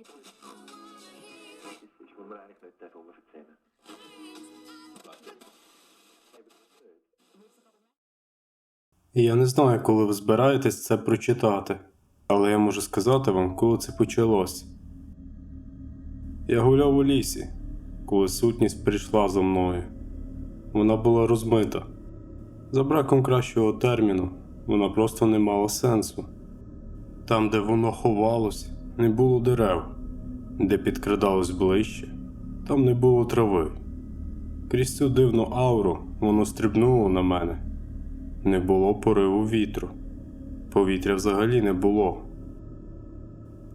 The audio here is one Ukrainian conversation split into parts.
Arbeit. Ich wundere eigentlich nicht, der erzählen. Я не знаю, коли ви збираєтесь це прочитати, але я можу сказати вам, коли це почалось. Я гуляв у лісі, коли сутність прийшла за мною. Вона була розмита. За браком кращого терміну, вона просто не мала сенсу. Там, де воно ховалось, не було дерев, де підкрадалось ближче, там не було трави. Крізь цю дивну ауру воно стрибнуло на мене. Не було пориву вітру. Повітря взагалі не було.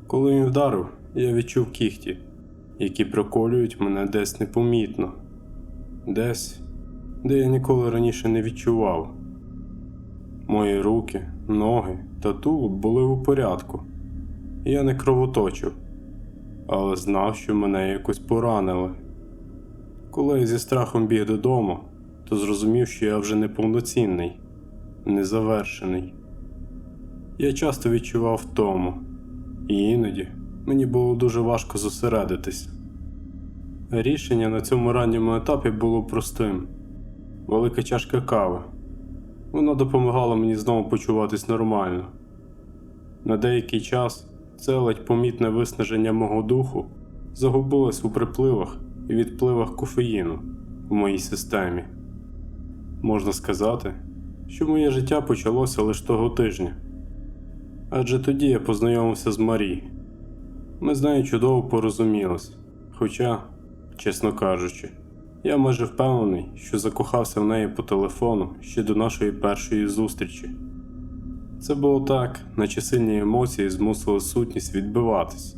Коли він вдарив, я відчув кіхті, які проколюють мене десь непомітно, десь, де я ніколи раніше не відчував. Мої руки, ноги та тулуб були у порядку. Я не кровоточив, але знав, що мене якось поранили. Коли я зі страхом біг додому, то зрозумів, що я вже неповноцінний незавершений. Я часто відчував втому, і іноді мені було дуже важко зосередитись. Рішення на цьому ранньому етапі було простим: велика чашка кави. Вона допомагала мені знову почуватись нормально. На деякий час це ледь помітне виснаження мого духу загубилось у припливах і відпливах кофеїну в моїй системі. Можна сказати, що моє життя почалося лише того тижня. Адже тоді я познайомився з Марі. Ми з нею чудово порозумілись, хоча, чесно кажучи, я майже впевнений, що закохався в неї по телефону ще до нашої першої зустрічі. Це було так, наче сильні емоції змусили сутність відбиватись.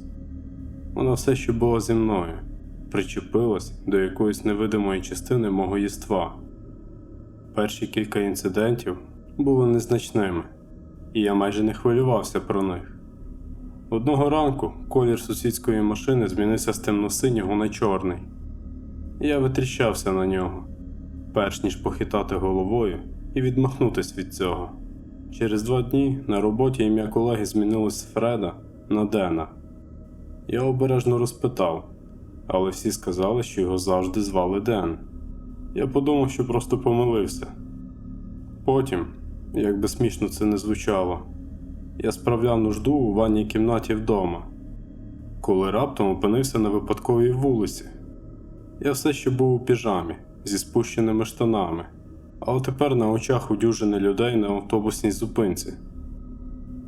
Вона все ще була зі мною, причепилась до якоїсь невидимої частини мого єства. Перші кілька інцидентів були незначними, і я майже не хвилювався про них. Одного ранку колір сусідської машини змінився з темно-синього на чорний. Я витріщався на нього, перш ніж похитати головою і відмахнутись від цього. Через два дні на роботі ім'я колеги змінилось з Фреда на Дена. Я обережно розпитав, але всі сказали, що його завжди звали Ден. Я подумав, що просто помилився. Потім, як би смішно це не звучало, я справляв нужду у ванній кімнаті вдома, коли раптом опинився на випадковій вулиці. Я все ще був у піжамі зі спущеними штанами, але тепер на очах у дюжини людей на автобусній зупинці.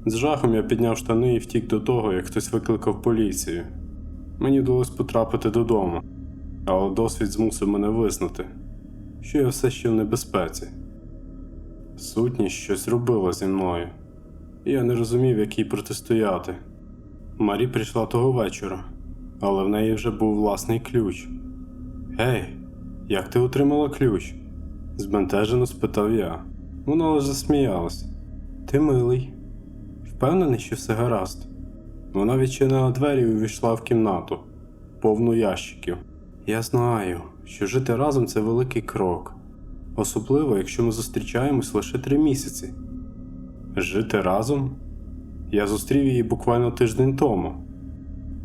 З жахом я підняв штани і втік до того, як хтось викликав поліцію. Мені вдалося потрапити додому, але досвід змусив мене визнати, що я все ще в небезпеці. Сутність щось робила зі мною, і я не розумів, як їй протистояти. Марі прийшла того вечора, але в неї вже був власний ключ. Гей, як ти отримала ключ? Збентежено спитав я. Вона лише засміялась. Ти милий. Впевнений, що все гаразд. Вона відчинила двері і увійшла в кімнату, повну ящиків. Я знаю, що жити разом це великий крок, особливо якщо ми зустрічаємось лише три місяці. Жити разом? Я зустрів її буквально тиждень тому.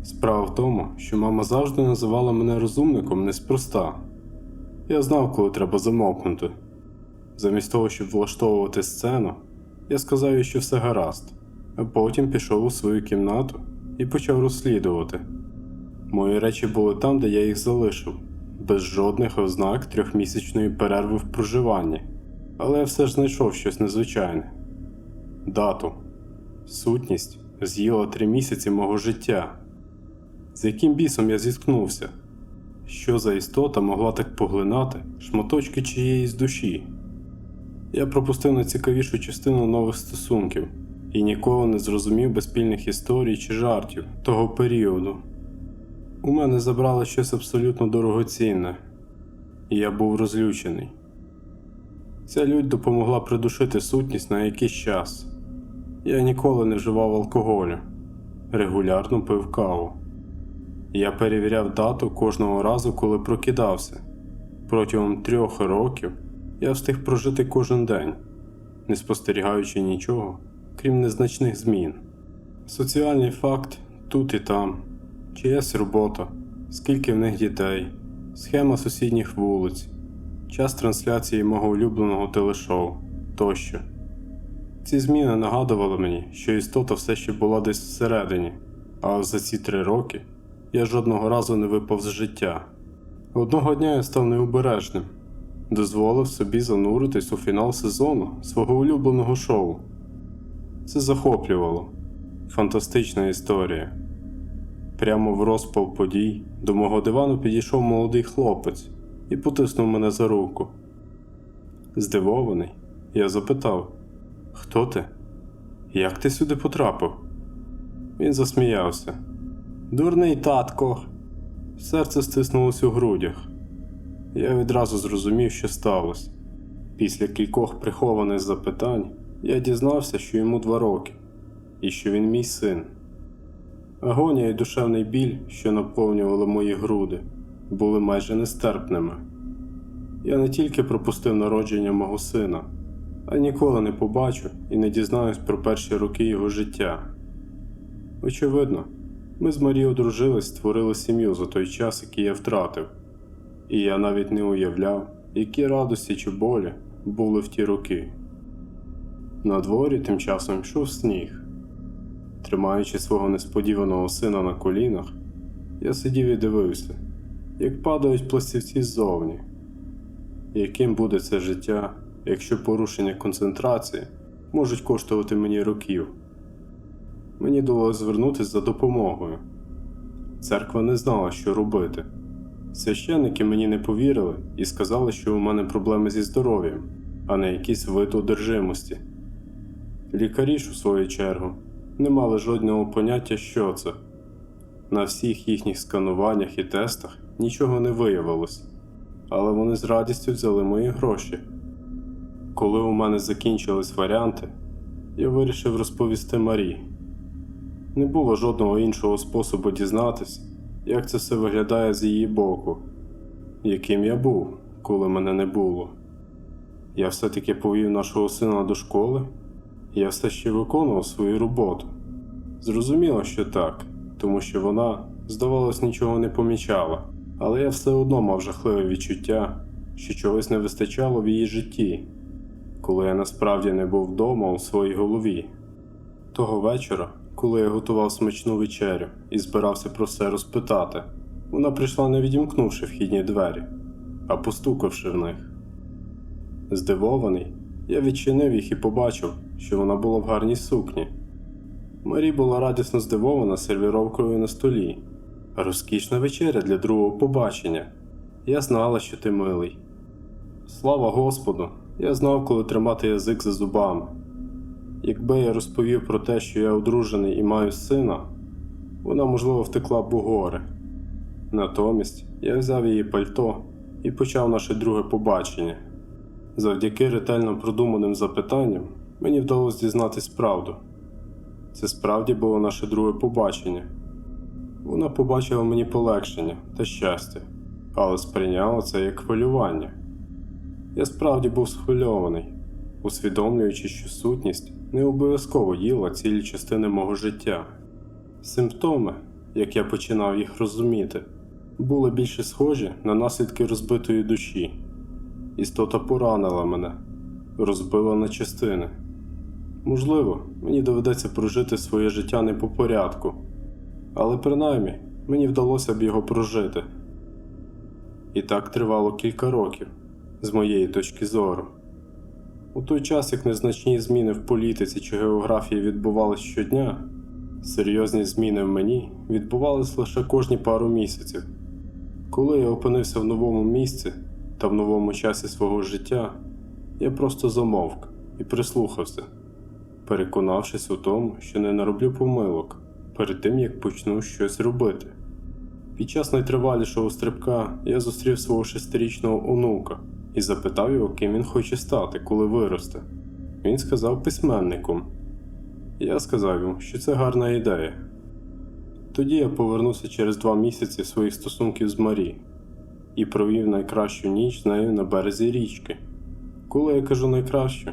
Справа в тому, що мама завжди називала мене розумником неспроста. Я знав, коли треба замовкнути. Замість того, щоб влаштовувати сцену, я сказав їй, що все гаразд, а потім пішов у свою кімнату і почав розслідувати. Мої речі були там, де я їх залишив, без жодних ознак трьохмісячної перерви в проживанні, але я все ж знайшов щось незвичайне. Дату. Сутність з'їла три місяці мого життя. З яким бісом я зіткнувся? Що за істота могла так поглинати шматочки чиєїсь душі? Я пропустив найцікавішу частину нових стосунків і ніколи не зрозумів безпільних історій чи жартів того періоду. У мене забрали щось абсолютно дорогоцінне, і я був розлючений. Ця лють допомогла придушити сутність на якийсь час. Я ніколи не вживав алкоголю, регулярно пив каву. Я перевіряв дату кожного разу, коли прокидався. Протягом трьох років я встиг прожити кожен день, не спостерігаючи нічого, крім незначних змін. Соціальний факт тут і там, чиясь робота, скільки в них дітей, схема сусідніх вулиць, час трансляції мого улюбленого телешоу тощо. Ці зміни нагадували мені, що істота все ще була десь всередині, а за ці три роки я жодного разу не випав з життя. Одного дня я став необережним, дозволив собі зануритись у фінал сезону свого улюбленого шоу. Це захоплювало. Фантастична історія. Прямо в розпал подій до мого дивану підійшов молодий хлопець і потиснув мене за руку. Здивований, я запитав: Хто ти? Як ти сюди потрапив? Він засміявся. Дурний татко. Серце стиснулось у грудях. Я відразу зрозумів, що сталося. Після кількох прихованих запитань я дізнався, що йому два роки, і що він мій син. Агонія і душевний біль, що наповнювали мої груди, були майже нестерпними. Я не тільки пропустив народження мого сина, а ніколи не побачу і не дізнаюсь про перші роки його життя. Очевидно, ми з Марією одружились, створили сім'ю за той час, який я втратив, і я навіть не уявляв, які радості чи болі були в ті роки. На дворі тим часом йшов сніг. Тримаючи свого несподіваного сина на колінах, я сидів і дивився, як падають пластівці ззовні. Яким буде це життя, якщо порушення концентрації можуть коштувати мені років? Мені довелося звернутися за допомогою. Церква не знала, що робити. Священники мені не повірили і сказали, що у мене проблеми зі здоров'ям, а не якісь вид одержимості. Лікарі ж, у свою чергу, не мали жодного поняття, що це. На всіх їхніх скануваннях і тестах нічого не виявилось, але вони з радістю взяли мої гроші. Коли у мене закінчились варіанти, я вирішив розповісти Марі. Не було жодного іншого способу дізнатись, як це все виглядає з її боку, яким я був, коли мене не було. Я все-таки повів нашого сина до школи, я все ще виконував свою роботу. Зрозуміло, що так, тому що вона, здавалось, нічого не помічала, але я все одно мав жахливе відчуття, що чогось не вистачало в її житті, коли я насправді не був вдома у своїй голові. Того вечора, коли я готував смачну вечерю і збирався про все розпитати, вона прийшла не відімкнувши вхідні двері, а постукавши в них. Здивований, я відчинив їх і побачив, що вона була в гарній сукні. Марі була радісно здивована сервіровкою на столі. Розкішна вечеря для другого побачення. Я знала, що ти милий. Слава Господу, я знав, коли тримати язик за зубами. Якби я розповів про те, що я одружений і маю сина, вона, можливо, втекла б у гори. Натомість я взяв її пальто і почав наше друге побачення. Завдяки ретельно продуманим запитанням мені вдалося дізнатись правду. Це справді було наше друге побачення. Вона побачила мені полегшення та щастя, але сприйняла це як хвилювання. Я справді був схвильований, усвідомлюючи, що сутність не обов'язково їла цілі частини мого життя. Симптоми, як я починав їх розуміти, були більше схожі на наслідки розбитої душі. Істота поранила мене, розбила на частини. Можливо, мені доведеться прожити своє життя не по порядку, але принаймні мені вдалося б його прожити. І так тривало кілька років, з моєї точки зору. У той час, як незначні зміни в політиці чи географії відбувалися щодня, серйозні зміни в мені відбувались лише кожні пару місяців. Коли я опинився в новому місці та в новому часі свого життя, я просто замовк і прислухався, переконавшись у тому, що не нароблю помилок перед тим, як почну щось робити. Під час найтривалішого стрибка я зустрів свого шестирічного онука і запитав його, ким він хоче стати, коли виросте. Він сказав письменником. Я сказав йому, що це гарна ідея. Тоді я повернувся через два місяці своїх стосунків з Марі і провів найкращу ніч з нею на березі річки. Коли я кажу найкращу,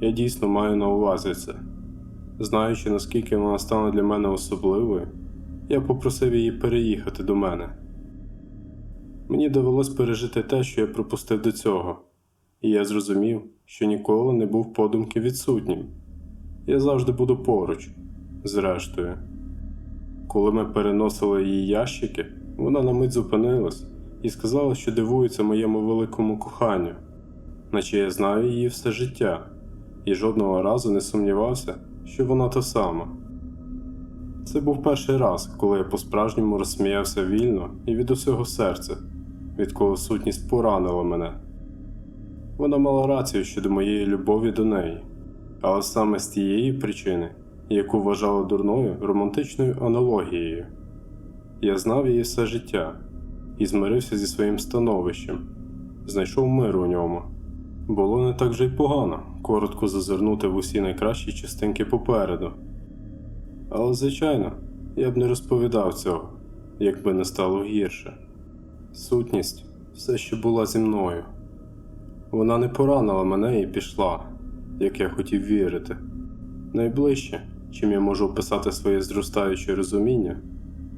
я дійсно маю на увазі це. Знаючи, наскільки вона стане для мене особливою, я попросив її переїхати до мене. Мені довелось пережити те, що я пропустив до цього, і я зрозумів, що ніколи не був подумки відсутнім. Я завжди буду поруч, зрештою. Коли ми переносили її ящики, вона на мить зупинилась і сказала, що дивується моєму великому коханню, наче я знаю її все життя, і жодного разу не сумнівався, що вона та сама. Це був перший раз, коли я по-справжньому розсміявся вільно і від усього серця, відколи сутність поранила мене. Вона мала рацію щодо моєї любові до неї, але саме з тієї причини, яку вважала дурною романтичною аналогією. Я знав її все життя і змирився зі своїм становищем, знайшов мир у ньому. Було не так вже й погано коротко зазирнути в усі найкращі частинки попереду. Але, звичайно, я б не розповідав цього, якби не стало гірше. Сутність все ще була зі мною. Вона не поранила мене і пішла, як я хотів вірити. Найближче, чим я можу описати своє зростаюче розуміння,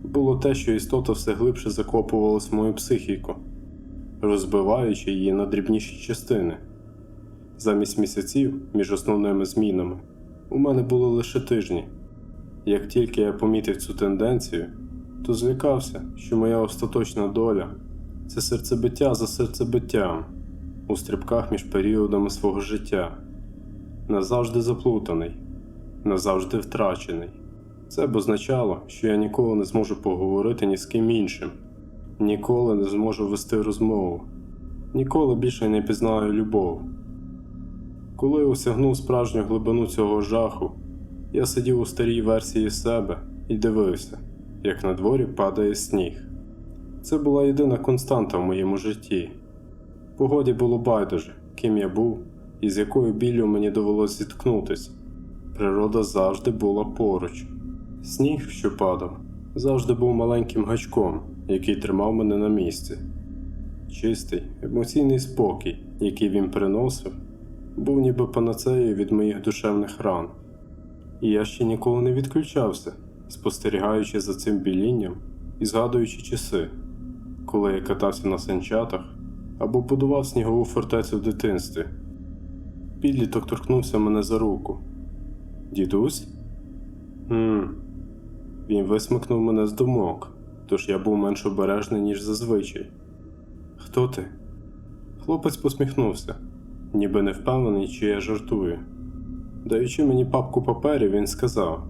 було те, що істота все глибше закопувалась в мою психіку, розбиваючи її на дрібніші частини. Замість місяців між основними змінами у мене було лише тижні. Як тільки я помітив цю тенденцію, то злякався, що моя остаточна доля це серцебиття за серцебиттям у стрибках між періодами свого життя, назавжди заплутаний, назавжди втрачений. Це б означало, що я ніколи не зможу поговорити ні з ким іншим, ніколи не зможу вести розмову, ніколи більше не пізнаю любов. Коли осягнув справжню глибину цього жаху, я сидів у старій версії себе і дивився, як на дворі падає сніг. Це була єдина константа в моєму житті. Погоді було байдуже, ким я був і з якою біллю мені довелося зіткнутися. Природа завжди була поруч. Сніг, що падав, завжди був маленьким гачком, який тримав мене на місці. Чистий, емоційний спокій, який він приносив, був ніби панацеєю від моїх душевних ран. І я ще ніколи не відключався, спостерігаючи за цим білінням і згадуючи часи, коли я катався на санчатах або будував снігову фортецю в дитинстві. Підліток торкнувся мене за руку. Дідусь? Хм. Він висмикнув мене з думок, тож я був менш обережний, ніж зазвичай. Хто ти? Хлопець посміхнувся, ніби не впевнений, чи я жартую. Даючи мені папку паперів, він сказав: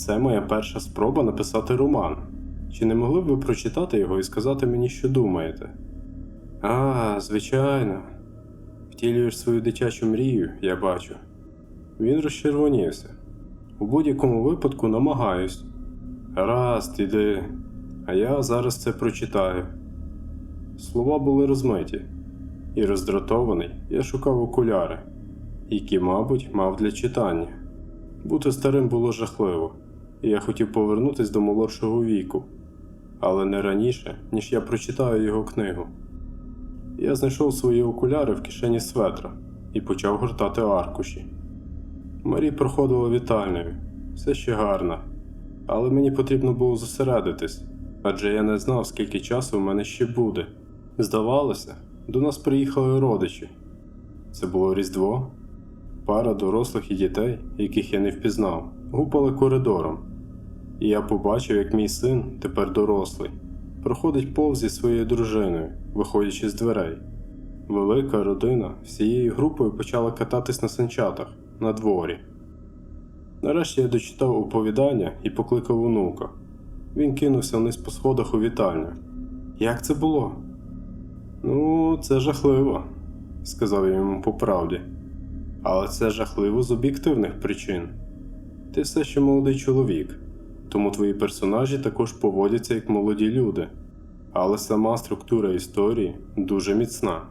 Це моя перша спроба написати роман. Чи не могли б ви прочитати його і сказати мені, що думаєте? А, звичайно. Втілюєш свою дитячу мрію, я бачу. Він розчервонівся. У будь-якому випадку намагаюсь. Гаразд, іди, а я зараз це прочитаю. Слова були розмиті, і роздратований я шукав окуляри, які, мабуть, мав для читання. Бути старим було жахливо, я хотів повернутися до молодшого віку, але не раніше, ніж я прочитаю його книгу. Я знайшов свої окуляри в кишені светра і почав гортати аркуші. Марі проходила вітальною, все ще гарна, але мені потрібно було зосередитись, адже я не знав, скільки часу в мене ще буде. Здавалося, до нас приїхали родичі. Це було Різдво. Пара дорослих і дітей, яких я не впізнав, гупали коридором. І я побачив, як мій син, тепер дорослий, проходить повз зі своєю дружиною, виходячи з дверей. Велика родина всією групою почала кататись на санчатах на дворі. Нарешті я дочитав оповідання і покликав онука. Він кинувся вниз по сходах у вітальню. Як це було? Ну, це жахливо, сказав я йому по правді. Але це жахливо з об'єктивних причин. Ти все ще молодий чоловік, тому твої персонажі також поводяться як молоді люди. Але сама структура історії дуже міцна.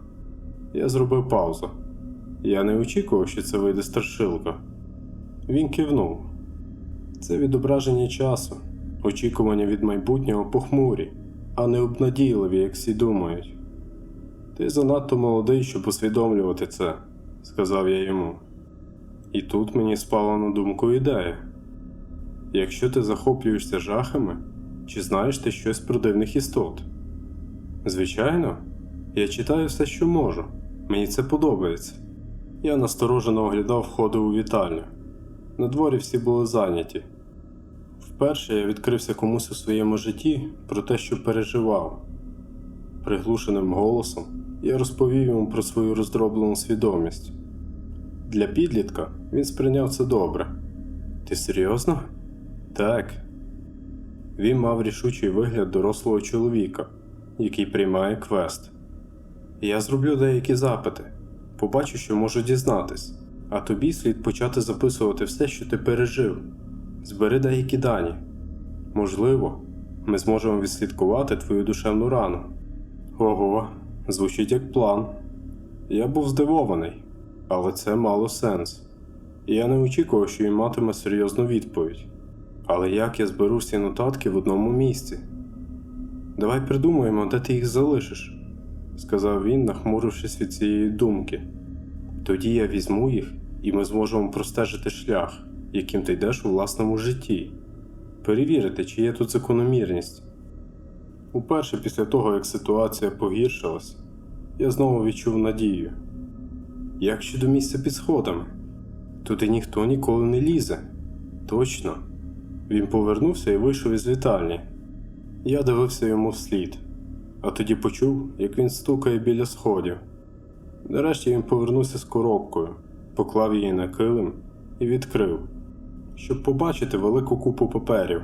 Я зробив паузу. Я не очікував, що це вийде страшилка. Він кивнув. Це відображення часу, очікування від майбутнього похмурі, а не обнадійливі, як всі думають. Ти занадто молодий, щоб усвідомлювати це, сказав я йому. І тут мені спала на думку ідея. Якщо ти захоплюєшся жахами, Чи знаєш ти щось про дивних істот? Звичайно, я читаю все, що можу. Мені це подобається. Я насторожено оглядав входи у вітальню. На дворі всі були зайняті. Вперше я відкрився комусь у своєму житті про те, що переживав. Приглушеним голосом я розповів йому про свою роздроблену свідомість. Для підлітка він сприйняв це добре. Ти серйозно? Так. Він мав рішучий вигляд дорослого чоловіка, який приймає квест. Я зроблю деякі запити, побачу, що можу дізнатись, а тобі слід почати записувати все, що ти пережив. Збери деякі дані. Можливо, ми зможемо відслідкувати твою душевну рану. Ого, звучить як план. Я був здивований, але це мало сенс. Я не очікував, що він матиме серйозну відповідь. Але як я зберу всі нотатки в одному місці? Давай придумаємо, де ти їх залишиш, сказав він, нахмурившись від цієї думки. Тоді я візьму їх, і ми зможемо простежити шлях, яким ти йдеш у власному житті, перевірити, чи є тут закономірність. Уперше після того, як ситуація погіршилась, я знову відчув надію. Як щодо місця під сходами? Туди ніхто ніколи не лізе. Точно. Він повернувся і вийшов із вітальні. Я дивився йому вслід, а тоді почув, як він стукає біля сходів. Нарешті він повернувся з коробкою, поклав її на килим і відкрив, щоб побачити велику купу паперів.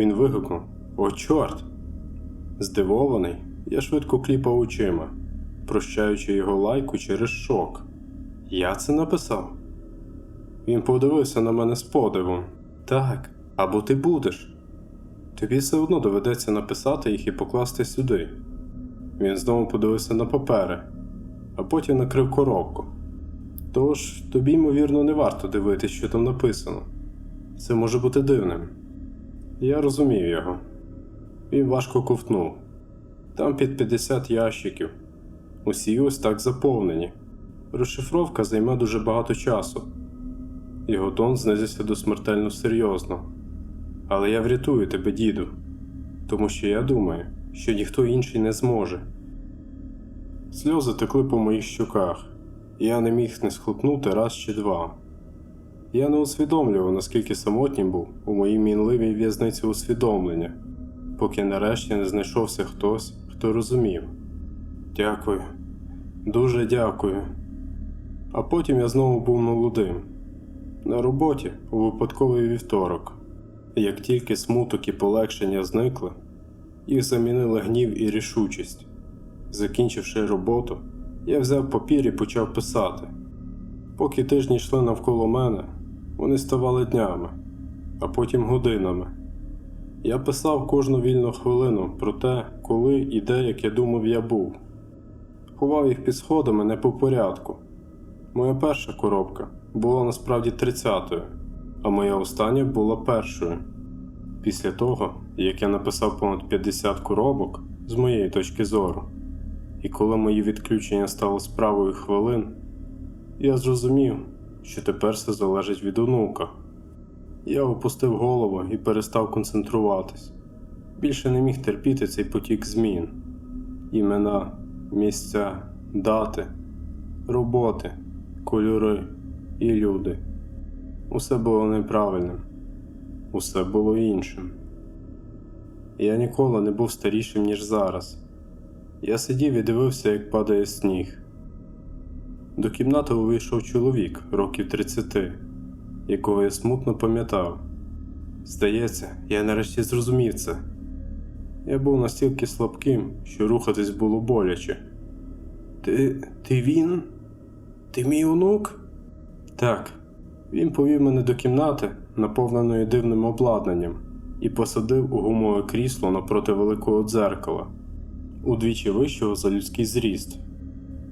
Він вигукнув: О, чорт! Здивований, я швидко кліпав очима, прощаючи його лайку через шок. Я це написав. Він подивився на мене з подивом. Так, або ти будеш. Тобі все одно доведеться написати їх і покласти сюди. Він знову подивився на папери, а потім накрив коробку. Тож тобі, ймовірно, не варто дивитися, що там написано. Це може бути дивним. Я розумів його. Він важко ковтнув. Там під 50 ящиків. Усі ось так заповнені. Розшифровка займе дуже багато часу. Його тон знизився до смертельно серйозно. Але я врятую тебе, діду, тому що я думаю, що ніхто інший не зможе. Сльози текли по моїх щоках, і я не міг не схлопнути раз чи два. Я не усвідомлював, наскільки самотнім був у моїй мінливій в'язниці усвідомлення, поки нарешті не знайшовся хтось, хто розумів. Дякую, дуже дякую. А потім я знову був молодим. На роботі у випадковий вівторок. Як тільки смуток і полегшення зникли, їх замінили гнів і рішучість. Закінчивши роботу, я взяв папір і почав писати. Поки тижні йшли навколо мене, вони ставали днями, а потім годинами. Я писав кожну вільну хвилину про те, коли і де, як я думав, я був. Ховав їх під сходами не по порядку. Моя перша коробка була насправді 30-ю, а моя остання була першою. Після того, як я написав понад 50 коробок з моєї точки зору, і коли мої відключення стало справою хвилин, я зрозумів, що тепер все залежить від онука. Я опустив голову і перестав концентруватись. Більше не міг терпіти цей потік змін: імена, місця, дати, роботи, кольори і люди. Усе було неправильним, усе було іншим. Я ніколи не був старішим, ніж зараз. Я сидів і дивився, як падає сніг. До кімнати увійшов чоловік років 30, якого я смутно пам'ятав. Здається, я нарешті зрозумів це. Я був настільки слабким, що рухатись було боляче. Ти. ти він? Ти мій онук? Так. Він повів мене до кімнати, наповненої дивним обладнанням, і посадив у гумове крісло напроти великого дзеркала, удвічі вищого за людський зріст.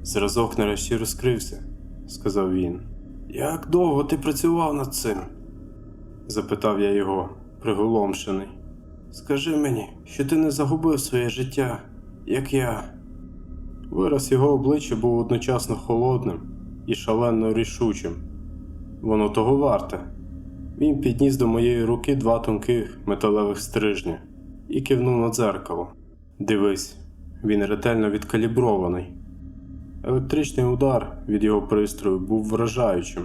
Зразок нарешті розкрився, сказав він. Як довго ти працював над цим? запитав я його, приголомшений. Скажи мені, що ти не загубив своє життя, як я. Вираз його обличчя був одночасно холодним і шалено рішучим. Воно того варте. Він підніс до моєї руки два тонких металевих стрижня і кивнув на дзеркало. Дивись, він ретельно відкалібрований. Електричний удар від його пристрою був вражаючим,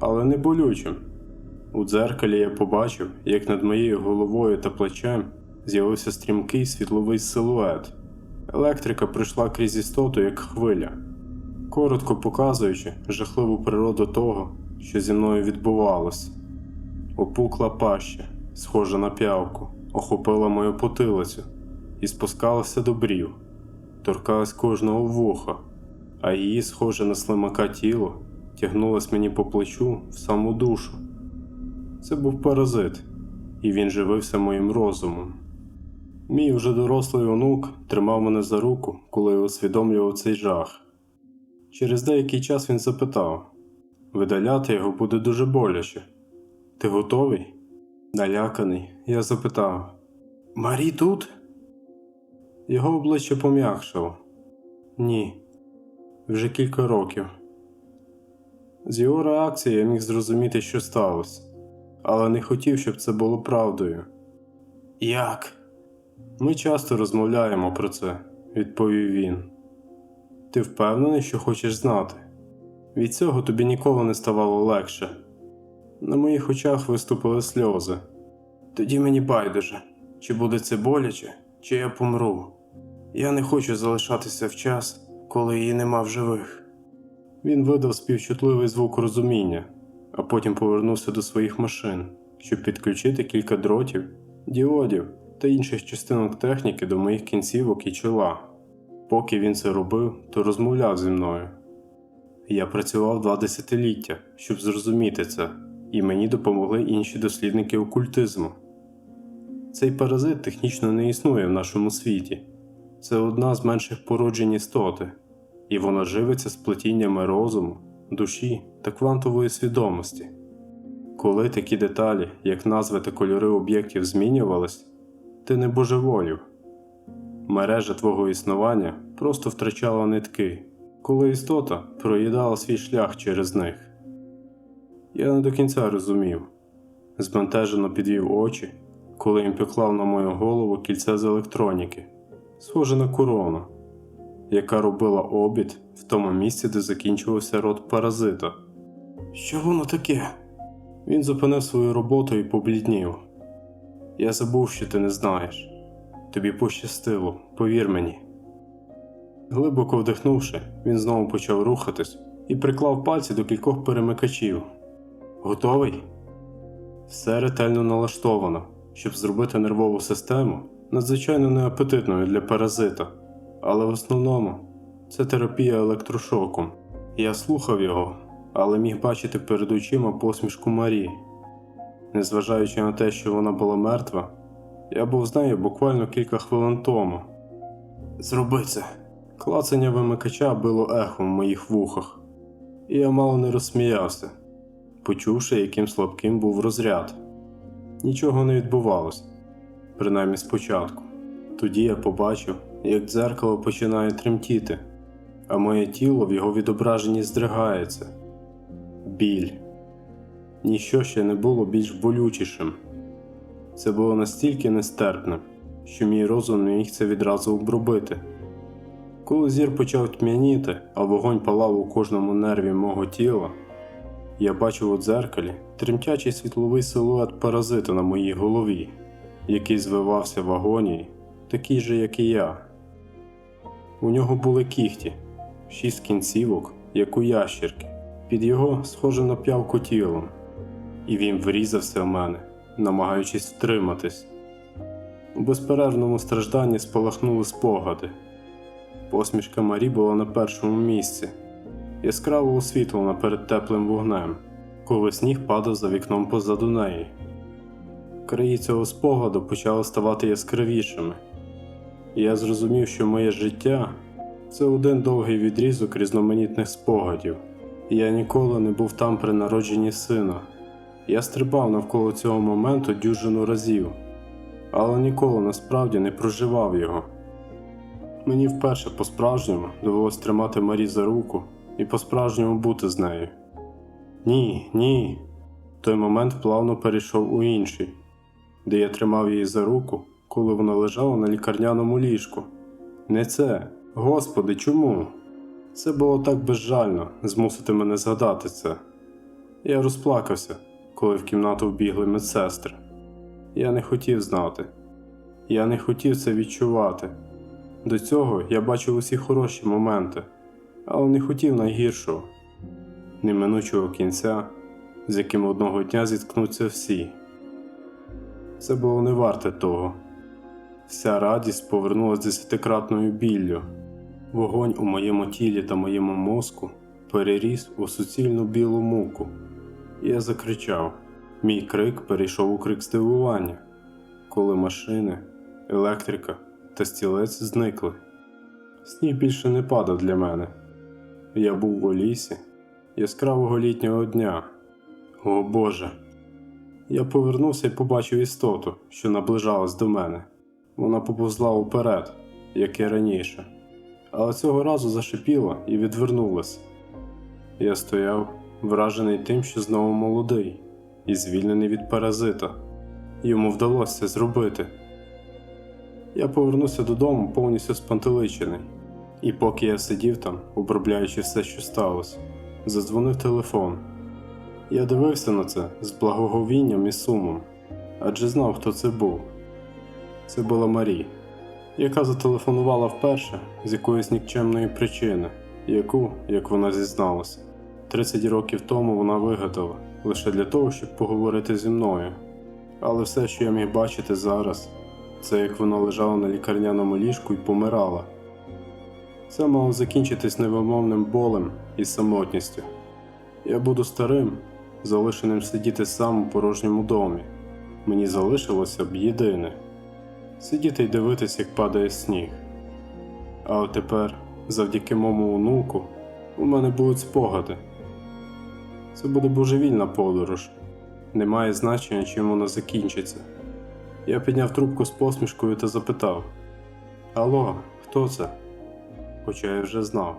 але не болючим. У дзеркалі я побачив, як над моєю головою та плечем з'явився стрімкий світловий силует. Електрика прийшла крізь істоту як хвиля, коротко показуючи жахливу природу того, що зі мною відбувалось. Опукла паща, схожа на п'явку, охопила мою потилицю і спускалася до брів, торкалась кожного вуха, а її, схоже на слимака тіло, тягнулось мені по плечу в саму душу. Це був паразит, і він живився моїм розумом. Мій уже дорослий онук тримав мене за руку, коли я усвідомлював цей жах. Через деякий час він запитав: видаляти його буде дуже боляче. Ти готовий? Наляканий, я запитав: Марі тут? Його обличчя пом'якшило. Ні, вже кілька років. З його реакції я міг зрозуміти, що сталося, але не хотів, щоб це було правдою. Як? Ми часто розмовляємо про це, відповів він. Ти впевнений, що хочеш знати? Від цього тобі ніколи не ставало легше. На моїх очах виступили сльози. Тоді мені байдуже, чи буде це боляче, чи я помру. Я не хочу залишатися в час, коли її нема в живих. Він видав співчутливий звук розуміння, а потім повернувся до своїх машин, щоб підключити кілька дротів, діодів та інших частинок техніки до моїх кінцівок і чола. Поки він це робив, то розмовляв зі мною. Я працював два десятиліття, щоб зрозуміти це, і мені допомогли інші дослідники окультизму. Цей паразит технічно не існує в нашому світі. Це одна з менших породжень істоти, і вона живиться сплетіннями розуму, душі та квантової свідомості. Коли такі деталі, як назви та кольори об'єктів змінювались, ти не божеволів. Мережа твого існування просто втрачала нитки, коли істота проїдала свій шлях через них. Я не до кінця розумів, збентежено підвів очі, коли він поклав на мою голову кільце з електроніки, схоже на корону, яка робила обід в тому місці, де закінчувався рот паразита. Що воно таке? Він зупинив свою роботу і побліднів. Я забув, що ти не знаєш. Тобі пощастило, повір мені. Глибоко вдихнувши, він знову почав рухатись і приклав пальці до кількох перемикачів. Готовий? Все ретельно налаштовано, щоб зробити нервову систему надзвичайно неапетитною для паразита, але в основному це терапія електрошоком. Я слухав його, але міг бачити перед очима посмішку Марії. Незважаючи на те, що вона була мертва, я був з нею буквально кілька хвилин тому. Зроби це. Клацання вимикача було ехом в моїх вухах, і я мало не розсміявся, почувши, яким слабким був розряд. Нічого не відбувалось, принаймні спочатку. Тоді я побачив, як дзеркало починає тремтіти, а моє тіло в його відображенні здригається. Біль. Ніщо ще не було більш болючішим. Це було настільки нестерпним, що мій розум не міг це відразу обробити. Коли зір почав тьмяніти, а вогонь палав у кожному нерві мого тіла, я бачив у дзеркалі тремтячий світловий силует паразита на моїй голові, який звивався в агонії, такий же, як і я. У нього були кіхті, шість кінцівок, як у ящірки, під його схоже на п'явку тілом, і він врізався в мене, намагаючись втриматись. У безперервному стражданні спалахнули спогади. Посмішка Марі була на першому місці, яскраво освітлена перед теплим вогнем, коли сніг падав за вікном позаду неї. Краї цього спогаду почали ставати яскравішими, і я зрозумів, що моє життя це один довгий відрізок різноманітних спогадів. Я ніколи не був там при народженні сина. Я стрибав навколо цього моменту дюжину разів, але ніколи насправді не проживав його. Мені вперше по-справжньому довелось тримати Марі за руку і по-справжньому бути з нею. Ні, ні. Той момент плавно перейшов у інший, де я тримав її за руку, коли вона лежала на лікарняному ліжку. Не це. Господи, чому? Це було так безжально змусити мене згадати це. Я розплакався, коли в кімнату вбігли медсестри. Я не хотів знати. Я не хотів це відчувати. До цього я бачив усі хороші моменти, але не хотів найгіршого неминучого кінця, з яким одного дня зіткнуться всі. Це було не варте того. Вся радість повернулася десятикратною біллю. Вогонь у моєму тілі та моєму мозку переріс у суцільну білу муку. Я закричав. Мій крик перейшов у крик здивування, коли машини, електрика та стілець зникли. Сніг більше не падав для мене. Я був у лісі яскравого літнього дня. О Боже! Я повернувся і побачив істоту, що наближалась до мене. Вона поповзла уперед, як і раніше, але цього разу зашипіла і відвернулась. Я стояв, вражений тим, що знову молодий і звільнений від паразита. Йому вдалося це зробити. Я повернувся додому повністю спантеличений, і поки я сидів там, обробляючи все, що сталося, задзвонив телефон. Я дивився на це з благоговінням і сумом, адже знав, хто це був. Це була Марі, яка зателефонувала вперше з якоїсь нікчемної причини, яку, як вона зізналася, 30 років тому вона вигадала лише для того, щоб поговорити зі мною. Але все, що я міг бачити зараз, це як вона лежала на лікарняному ліжку і помирала. Це мало закінчитись невимовним болем і самотністю. Я буду старим, залишеним сидіти сам у порожньому домі. Мені залишилося б єдине сидіти й дивитись, як падає сніг. А от тепер, завдяки моєму онуку, у мене будуть спогади. Це буде божевільна подорож. Немає значення, чим вона закінчиться. Я підняв трубку з посмішкою та запитав: Алло, хто це? Хоча я вже знав.